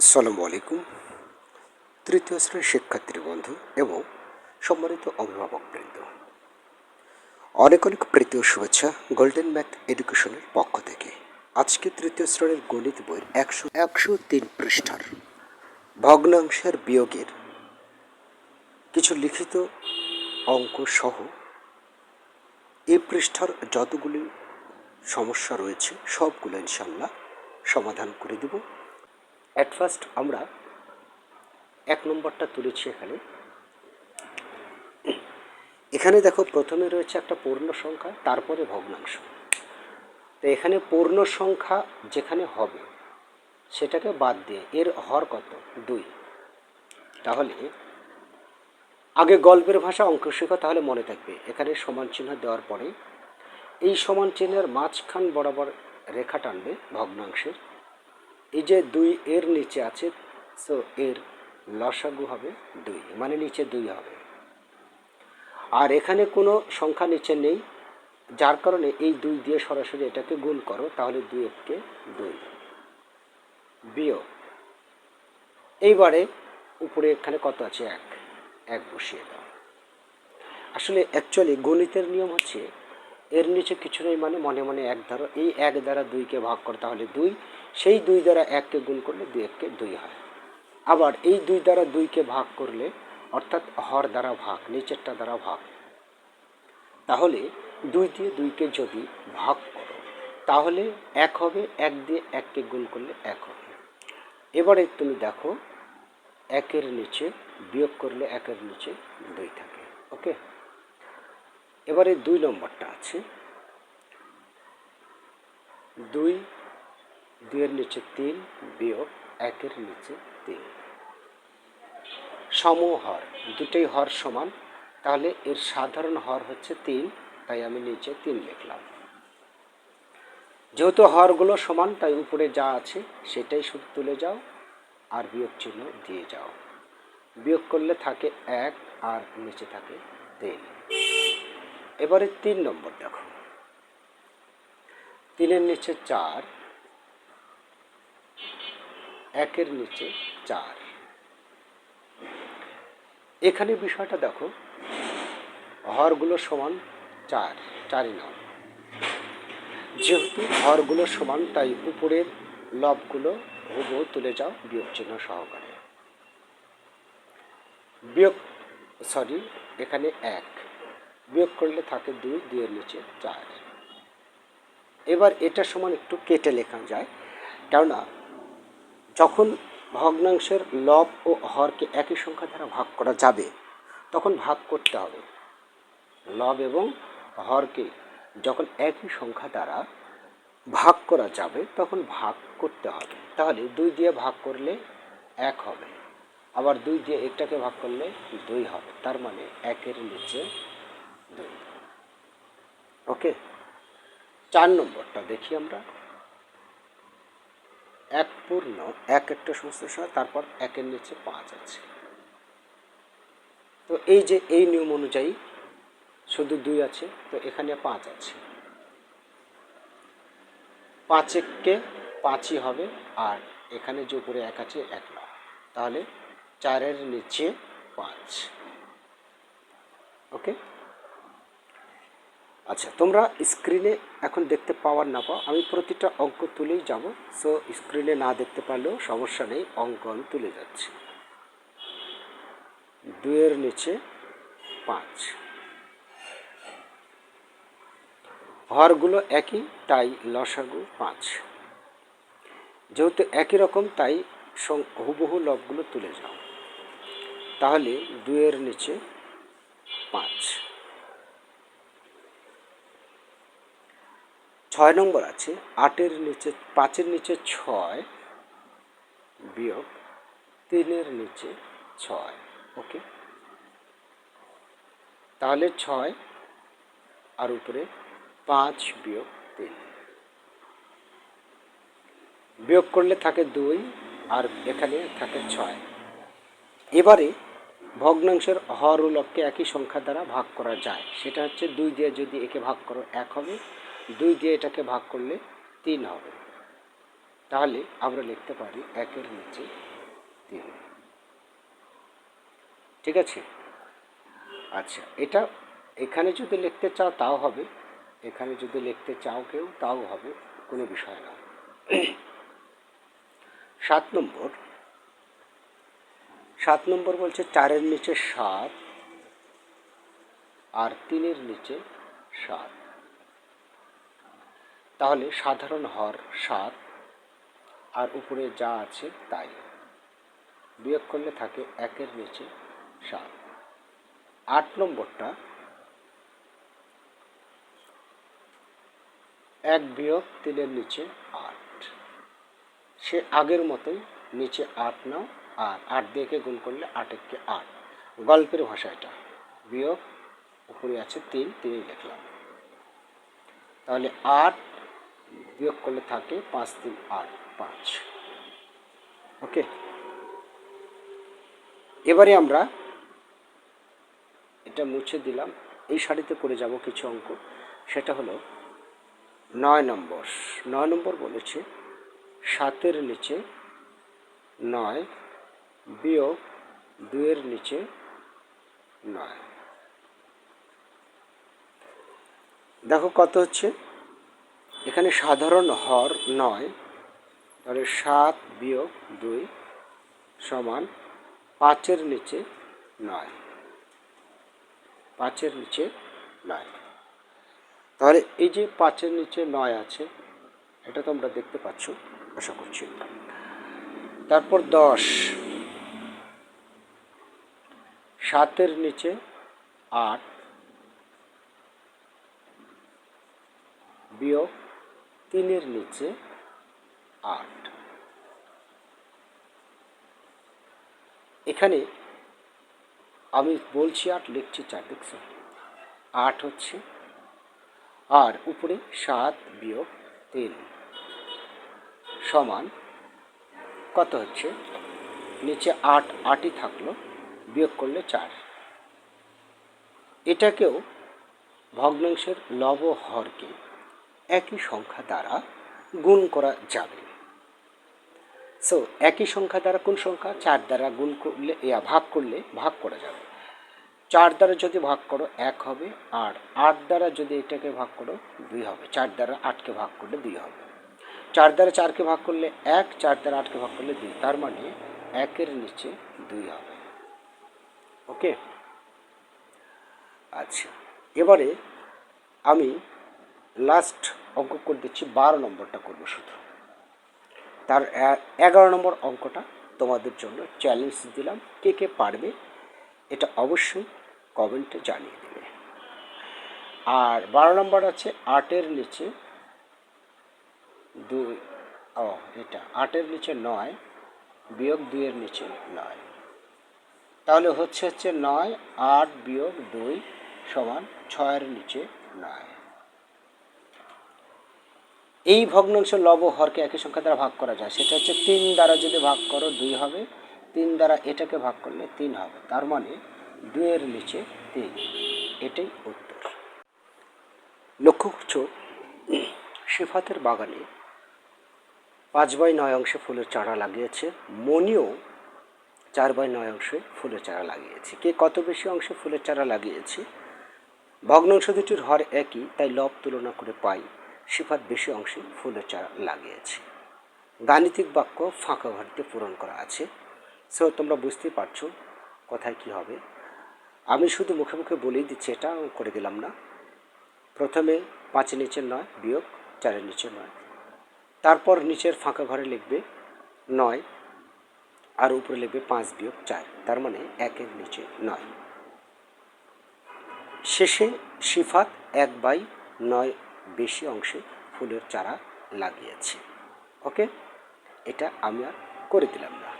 আসসালামু আলাইকুম। তৃতীয় শ্রেণির শিক্ষার্থী বন্ধু এবং সম্মানিত অভিভাবকবৃন্দ অনেক অনেক প্রীতি ও শুভেচ্ছা গোল্ডেন ম্যাথ এডুকেশনের পক্ষ থেকে। আজকে তৃতীয় শ্রেণির গণিত বইয়ের একশো একশো তিন পৃষ্ঠার ভগ্নাংশের বিয়োগের কিছু লিখিত অঙ্ক সহ এই পৃষ্ঠার যতগুলি সমস্যা রয়েছে, সবগুলো ইনশাল্লাহ সমাধান করে দেব। অ্যাট ফার্স্ট আমরা এক নম্বরটা তুলেছি এখানে। এখানে দেখো প্রথমে রয়েছে একটা পূর্ণ সংখ্যা, তারপরে ভগ্নাংশ। তো এখানে পূর্ণ সংখ্যা যেখানে হবে, সেটাকে বাদ দিয়ে এর হর কত? দুই। তাহলে, আগে গল্পের ভাষা অঙ্ক শেখো, তাহলে মনে থাকবে, এখানে সমান চিহ্ন দেওয়ার পরে। এই সমান চিহ্নের মাঝখান বরাবর রেখা টানবে ভগ্নাংশের। এই যে দুই এর নিচে আছে সো এর লসাগু হবে দুই মানে নিচে দুই হবে। আর এখানে কোনো সংখ্যা নিচে নেই, যার কারণে এই দুই দিয়ে সরাসরি এটাকে গুণ করো, তাহলে দুই এককে দুই। বিয়োগ। এইবারে উপরে এখানে কত আছে? এক এক বসিয়ে দাও। আসলে অ্যাকচুয়ালি গণিতের নিয়ম হচ্ছে, এর নিচে কিছু নেই মানে মনে মনে এক ধরো, এই এক দ্বারা দুইকে ভাগ করো, তাহলে দুই সেই দুই দ্বারা এককে গুণ করলে দুই এককে দুই হয়। আবার এই দুই দ্বারা দুইকে ভাগ করলে, অর্থাৎ হর দ্বারা ভাগ, নিচেরটা দ্বারা ভাগ। তাহলে দুই দিয়ে দুইকে যদি ভাগ করো, তাহলে এক হবে, এক দিয়ে এককে গুণ করলে এক হবে। এবারে তুমি দেখো, একের নিচে বিয়োগ করলে একের নিচে দুই থাকে, ওকে? এবারে দুই নম্বরটা আছে। দুই দুইয়ের নিচে তিন, বিয়োগ একের নিচে তিন। সমহর দুটোই হর সমান, তাহলে এর সাধারণ হর হচ্ছে তিন, তাই আমি নিচে তিন লিখলাম। যেহেতু হরগুলো সমান, তাই উপরে যা আছে সেটাই শুধু তুলে যাও, আর বিয়োগ চিহ্ন দিয়ে যাও। বিয়োগ করলে থাকে এক, আর নিচে থাকে তিন। এবারে তিন নম্বর দেখো। তিনের নিচে চার একের নিচে চার। এখানে বিষয়টা দেখো। হরগুলো সমান চার, চারই নাম যেহেতু হরগুলো সমান, তাই উপরের লবগুলো হুবহু তুলে যাও বিয়োগ চিহ্ন সহকারে। বিয়োগ, সরি, এখানে এক। বিয়োগ করলে থাকে দুই, দুইয়ের নিচে চার। এবার এটা সমান একটু কেটে লেখা যায়। কেননা যখন ভগ্নাংশের লব ও হরকে একই সংখ্যা দ্বারা ভাগ করা যাবে, তখন ভাগ করতে হবে। লব এবং হরকে যখন একই সংখ্যা দ্বারা ভাগ করা যাবে, তখন ভাগ করতে হবে। তাহলে দুই দিয়ে ভাগ করলে এক হবে। আবার দুই দিয়ে একটাকে ভাগ করলে দুই হবে। তার মানে একের নিচে দুই। ওকে? চার নম্বরটা দেখি আমরা। এক পূর্ণ, এক একটা সমস্ত সময় তারপর একের নিচে পাঁচ আছে। তো এই যে এই নিয়ম অনুযায়ী শুধু দুই আছে, তো এখানে পাঁচ আছে। পাঁচ এককে পাঁচই হবে, আর এখানে যে উপরে এক আছে, এক না। তাহলে চারের নিচে পাঁচ। ওকে? আচ্ছা তোমরা স্ক্রিনে এখন দেখতে পাওয়ার না পাও আমি প্রতিটা অঙ্ক তুলেই যাব। সো স্ক্রিনে না দেখতে পারলেও সমস্যা নেই, অঙ্ক আমি তুলে যাচ্ছি। দুয়ের নিচে পাঁচ। হরগুলো একই, তাই লসাগু পাঁচ। যেহেতু একই রকম, তাই হুবহু লবগুলো তুলে যাও। তাহলে দুয়ের নিচে পাঁচ। ছয় নম্বর আছে, আটের নিচে, পাঁচের নিচে ছয় বিয়োগ তিনের নিচে ছয়, ওকে? তাহলে ছয় আর উপরে পাঁচ বিয়োগ তিন। বিয়োগ করলে থাকে দুই আর এখানে থাকে ছয়। এবারে ভগ্নাংশের হর ও লবকে একই সংখ্যা দ্বারা ভাগ করা যায়। সেটা হচ্ছে দুই দিয়ে যদি একে ভাগ করো, এক হবে। দুই দিয়ে এটাকে ভাগ করলে তিন হবে। তাহলে আমরা লিখতে পারি একের নিচে তিন। ঠিক আছে? আচ্ছা এটা এখানে যদি লিখতে চাও তাও হবে, এখানে যদি লিখতে চাও কেউ তাও হবে, কোনো বিষয় না। সাত নম্বর। সাত নম্বর বলছে চারের নিচে সাত আর তিনের নিচে সাত। তাহলে সাধারণ হর সাত আর উপরে যা আছে তাই। বিয়োগ করলে থাকে একের নিচে সাত আট নম্বরটা। এক বিয়োগ তিনের নিচে আট। সে আগের মতোই নিচে আট নাও, আর আট দিয়ে গুণ করলে আট একে আট। গল্পের ভাষা এটা। বিয়োগ, উপরে আছে তিন, তিনই লিখলাম। তাহলে আট বিয়োগ করলে থাকে পাঁচ তিন আট পাঁচ। ওকে এবারে আমরা এটা মুছে দিলাম। এই শাড়িতে করে যাব কিছু অঙ্ক। সেটা হলো নয় নম্বর। নয় নম্বর বলেছে সাতের নিচে নয় বিয়োগ দুয়ের নিচে নয়। দেখো কত হচ্ছে? এখানে সাধারণ হর নয়, তাহলে সাত বিয়োগ দুই সমান পাঁচের নিচে নয়। পাঁচের নিচে নয়। তাহলে এই যে পাঁচের নিচে নয় আছে, এটা তোমরা দেখতে পাচ্ছ, আশা করছি। তারপর দশ। সাতের নিচে আট বিয়োগ তিনের নিচে আট। এখানে আমি বলছি আট, লিখছি চার দেখছ আট হচ্ছে, আর উপরে সাত বিয়োগ তিন সমান কত হচ্ছে? নিচে আট, আটই থাকল, বিয়োগ করলে চার। এটাকেও ভগ্নাংশের লব হরকে একই সংখ্যা দ্বারা গুণ করা যাবে। সো একই সংখ্যা দ্বারা কোন সংখ্যা? চার দ্বারা গুণ করলে, ইয়া, ভাগ করলে ভাগ করা যাবে। চার দ্বারা যদি ভাগ করো, এক হবে, আর আট দ্বারা যদি এটাকে ভাগ করো, দুই হবে। চার দ্বারা আটকে ভাগ করলে দুই হবে। চার দ্বারা চারকে ভাগ করলে এক, চার দ্বারা আটকে ভাগ করলে দুই। তার মানে একের নিচে দুই হবে। ওকে আচ্ছা। এবারে আমি লাস্ট অঙ্ক করে দিচ্ছি, বারো নম্বরটা করব শুধু। তার এগারো নম্বর অঙ্কটা তোমাদের জন্য চ্যালেঞ্জ দিলাম, কে কে পারবে এটা অবশ্যই কমেন্টে জানিয়ে দেবে। আর বারো নম্বর আছে আটের নিচে দুই, ও, এটা আটের নিচে নয়, বিয়োগ দুইয়ের নিচে নয়। তাহলে হচ্ছে হচ্ছে নয়, আট বিয়োগ দুই সমান ছয়ের নিচে নয়। এই ভগ্নাংশ লব হরকে একই সংখ্যা দ্বারা ভাগ করা যায়। সেটা হচ্ছে তিন দ্বারা যদি ভাগ করো, দুই হবে। তিন দ্বারা এটাকে ভাগ করলে তিন হবে। তার মানে দুইয়ের নিচে তিন। এটাই উত্তর। লক্ষ্য করছ? সিফাতের বাগানে পাঁচ বাই নয় অংশে ফুলের চারা লাগিয়েছে। মনিও চার বাই নয় অংশে ফুলের চারা লাগিয়েছে। কে কত বেশি অংশে ফুলের চারা লাগিয়েছে? ভগ্নাংশ দুটির হর একই, তাই লব তুলনা করে পাই। সিফাত বেশি অংশে ফুলের চারা লাগিয়েছে। গাণিতিক বাক্য ফাঁকা ঘরতে পূরণ করা আছে। সো তোমরা বুঝতেই পারছ কোথায় কি হবে। আমি শুধু মুখে মুখে বলেই দিচ্ছি, এটা করে দিলাম না। প্রথমে পাঁচের নিচের নয়, বিয়োগ চারের নিচে নয়। তারপর নিচের ফাঁকা ঘরে লিখবে নয় আর উপরে লিখবে পাঁচ বিয়োগ চার, তার মানে একের নিচে নয়। শেষে সিফাত এক বাই নয় বেশি অংশে ফুলের চারা লাগিয়েছে। ওকে? এটা আমি আর করে দিলাম না।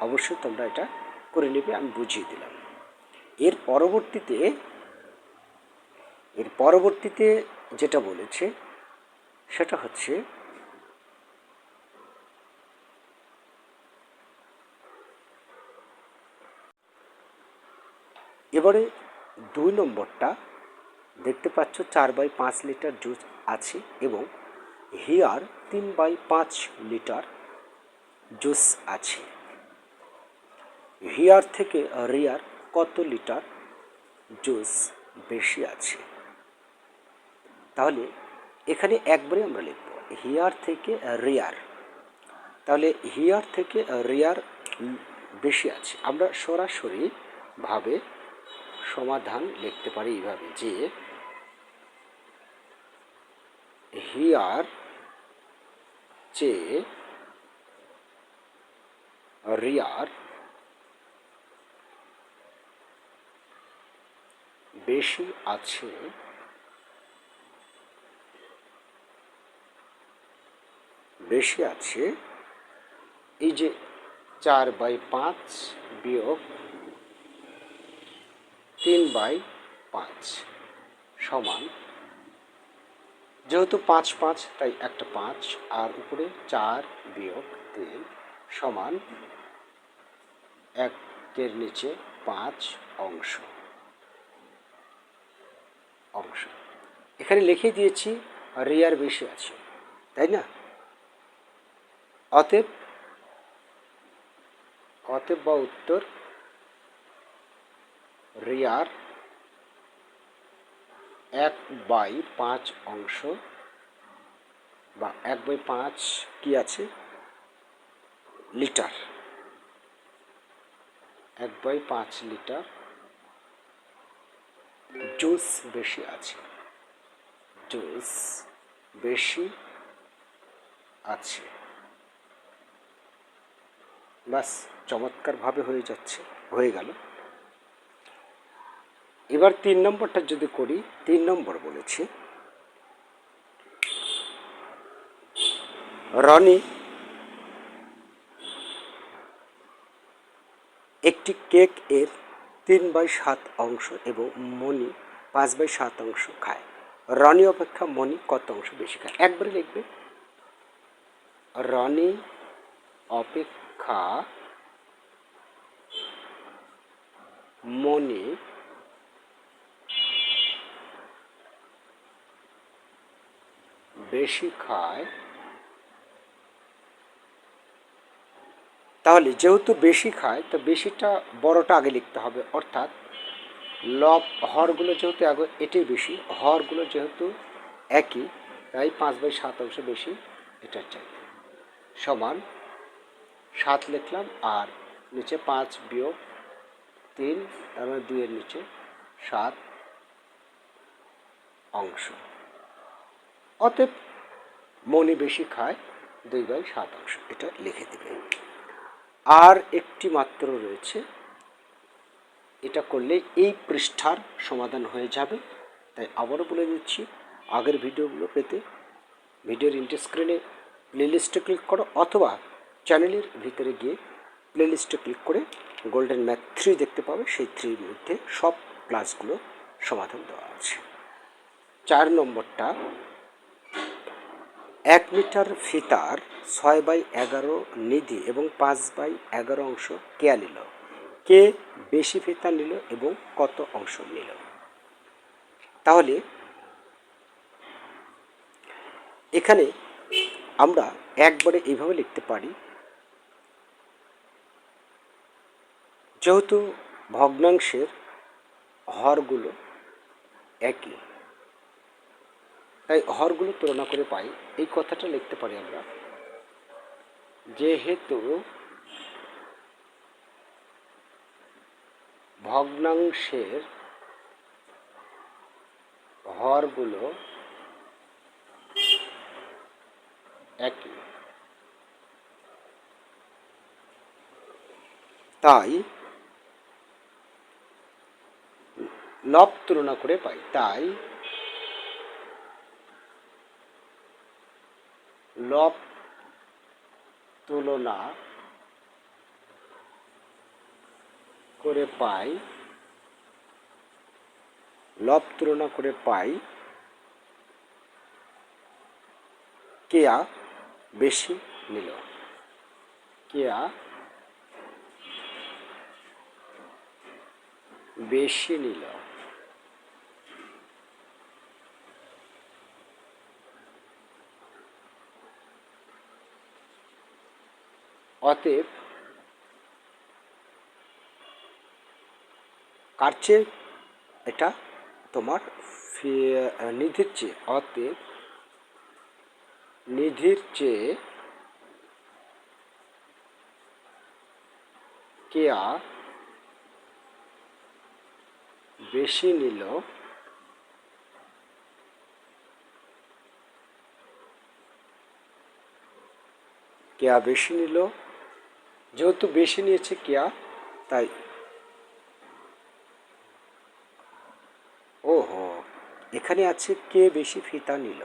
অবশ্যই তোমরা এটা করে নেবে, আমি বুঝিয়ে দিলাম। এর পরবর্তীতে এর পরবর্তীতে যেটা বলেছে, সেটা হচ্ছে এবারে দুই নম্বরটা দেখতে পাচ্ছ চার বাই পাঁচ লিটার জুস আছে এবং হিয়ার তিন বাই পাঁচ লিটার জুস আছে। হিয়ার থেকে রিয়ার কত লিটার জুস বেশি আছে? তাহলে এখানে একবারে আমরা লিখব হিয়ার থেকে রিয়ার। তাহলে হিয়ার থেকে রিয়ার বেশি আছে। আমরা সরাসরি ভাবে সমাধান লিখতে পারি এইভাবে যে হিয়ার চেয়ে রিয়ার বেশি আছে বেশি আছে, এই যে চার বাই পাঁচ বিয়োগ তিন বাই পাঁচ সমান যেহেতু পাঁচ পাঁচ, তাই একটা পাঁচ, আর উপরে চার বিয়োগ তিন সমান একের নিচে পাঁচ অংশ অংশ। এখানে লিখে দিয়েছি রিয়ার বেশি আছে, তাই না? অতএব অতএব বা উত্তর রিয়ার এক বাই পাঁচ অংশ বা এক বাই পাঁচ কি আছে? লিটার। এক বাই পাঁচ লিটার জুস বেশি আছে। জুস বেশি আছে। বাস চমৎকারভাবে হয়ে যাচ্ছে, হয়ে গেল। এবার তিন নম্বরটা যদি করি, তিন নম্বর বলেছি। রনি, একটি কেক এর তিন বাই সাত অংশ এবং মণি পাঁচ বাই সাত অংশ খায়। রনি অপেক্ষা মণি কত অংশ বেশি খায়? একবারে লিখবে। রনি অপেক্ষা মণি বেশি খায়। তাহলে যেহেতু বেশি খায়, তো বেশিটা বড়টা আগে লিখতে হবে। অর্থাৎ লব, হরগুলো যেহেতু আগে, এটাই বেশি। হরগুলো যেহেতু একই, তাই পাঁচ বাই সাত অংশ বেশি এটা চাই সমান সাত লিখলাম, আর নিচে পাঁচ বিয়োগ তিন, তার মানে দুইয়ের নিচে সাত অংশ। অতএব মনে বেশি খায় দুই বাই সাত অংশ, এটা লিখে দেবে। আর একটি মাত্র রয়েছে, এটা করলে এই পৃষ্ঠার সমাধান হয়ে যাবে। তাই আবারও বলে দিচ্ছি, আগের ভিডিওগুলো পেতে ভিডিওর ইন্টার স্ক্রিনে প্লেলিস্টে ক্লিক করো, অথবা চ্যানেলের ভিতরে গিয়ে প্লেলিস্টে ক্লিক করে গোল্ডেন ম্যাথ থ্রি দেখতে পাবে, সেই থ্রির মধ্যে সব ক্লাসগুলো সমাধান দেওয়া আছে। চার নম্বরটা এক মিটার ফিতার ছয় বাই এগারো নিধি এবং পাঁচ বাই এগারো অংশ কেয়া নিল? কে বেশি ফিতা নিল এবং কত অংশ নিল? তাহলে এখানে আমরা একবারে এইভাবে লিখতে পারি। যেহেতু ভগ্নাংশের হরগুলো একই তাই হরগুলো তুলনা করে পাই। এই কথাটা লিখতে পারি আমরা। যেহেতু ভগ্নাংশের হরগুলো একই, তাই লব তুলনা করে পাই। তাই লব তুলনা করে পাই লব তুলনা করে পাই কেয়া বেশি নিল। কেয়া বেশি নিল। অতএব চেয়ে? এটা তোমার নিধির চেয়ে। অতএব নিধির চেয়ে কেয়া বেশি নিল? কেয়া বেশি নিল? যেহেতু বেশি নিয়েছে কেয়া তাই। ওহো এখানে আছে কে বেশি ফিতা নিল?